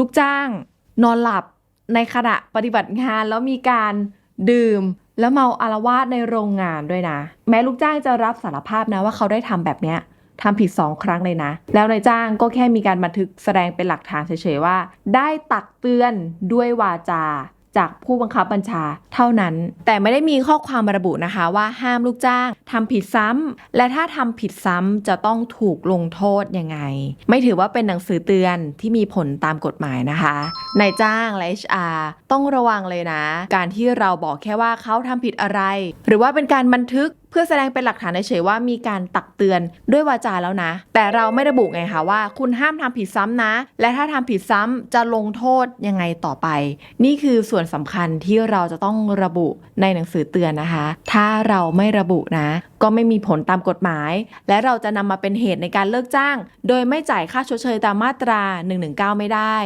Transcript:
ลูกจ้าง นอนหลับในขณะปฏิบัติงานแล้วมีการดื่มแล้วเมาอารวาสในโรงงานด้วยนะ แม้ลูกจ้างจะรับสารภาพนะว่าเขาได้ทำแบบเนี้ยทำผิดสองครั้งเลยนะ แล้วนายจ้างก็แค่มีการบันทึกแสดงเป็นหลักฐานเฉยๆว่า ได้ตักเตือนด้วยวาจา จากผู้บังคับบัญชาเท่านั้น แต่ไม่ได้มีข้อความระบุนะคะว่าห้ามลูกจ้างทำผิดซ้ำ และถ้าทำผิดซ้ำจะต้องถูกลงโทษยังไง ไม่ถือว่าเป็นหนังสือเตือนที่มีผลตามกฎหมายนะคะนายจ้างและ HR ต้องระวังเลยนะ การที่เราบอกแค่ว่าเขาทำผิดอะไร หรือว่าเป็นการบันทึก เพื่อแสดงเป็นหลักฐานเฉยๆว่ามีการตักเตือนด้วยวาจาแล้วนะ แต่เราไม่ระบุไงคะว่า คุณห้ามทำผิดซ้ำนะ และถ้าทำผิดซ้ำจะลงโทษยังไงต่อไป นี่คือส่วนสำคัญที่เราจะต้องระบุในหนังสือเตือนนะคะ ถ้าเราไม่ระบุนะ ก็ไม่มีผลตามกฎหมาย และเราจะนำมาเป็นเหตุในการเลิกจ้าง โดยไม่จ่ายค่าชดเชยตามมาตรา 119 ไม่ได้